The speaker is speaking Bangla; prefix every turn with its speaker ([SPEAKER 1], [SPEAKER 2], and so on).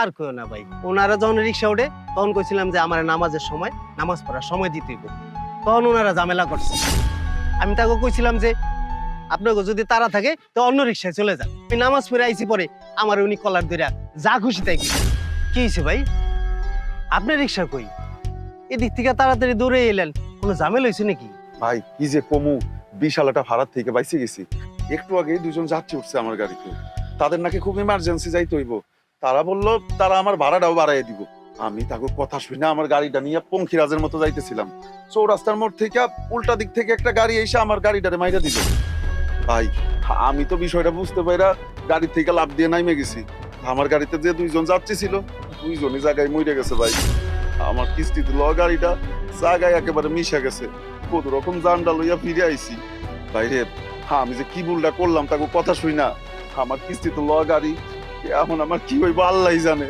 [SPEAKER 1] আর কেউ না ভাই। ওনারা যখন রিক্সা উঠে তখন কইছিলাম যে আমার নামাজের সময় নামাজ পড়ার সময় দিতে হইব। তখন ওনারা ঝামেলা করছে। আমি তাকে কইছিলাম যে, আপনাকে যদি তারা থাকে, তো অন্য রিক্সায় চলে যান। আমি নামাজ পড়ে আইছি পরে আমার উনি কলার ধরে যা খুশি তাই কি হয়েছে ভাই? আপনার রিক্সা কই? এদিক থেকে তাড়াতাড়ি দৌড়ে এলেন। কোনো ঝামেলা হয়েছে নাকি?
[SPEAKER 2] ভাই, কি যে কমু। বিশাল একটা ভাড়ার থেকে বাইসে গেছি। একটু আগে দুজন যাত্রী উঠছে আমার গাড়িতে। তাদের নাকি খুব ইমার্জেন্সি যাইতে হইব। তারা বলল, তারা আমার ভাড়াটাও বাড়াই দিব। আমি তাকে কথা শুনে আমার গাড়িটা নিয়ে পঙ্খিরাজের মতো যাইতেছিলাম। চৌরাস্তার মোড় থেকে উল্টা দিক থেকে একটা গাড়ি এসে আমার গাড়িটারে মাইরা দিল। ভাই, আমি তো বিষয়টা বুঝতে পাইরা গাড়ি থেকে লাভ দিয়ে নাইমে গেছি। আমার গাড়িতে যে দুইজন যাত্রী ছিল, দুইজনই জায়গায় মরে গেছে ভাই। আমার কিস্তিতে ল গাড়িটা জায়গায় একেবারে মিশে গেছে। কত রকম জানডা লইয়া ফিরে আইছি। বাইরে হ্যাঁ আমি যে কি ভুলটা করলাম তাকে কথা শুই না। আমার কিস্তি তো ল গাড়ি এখন আমার কি হইব আল্লাহ জানে।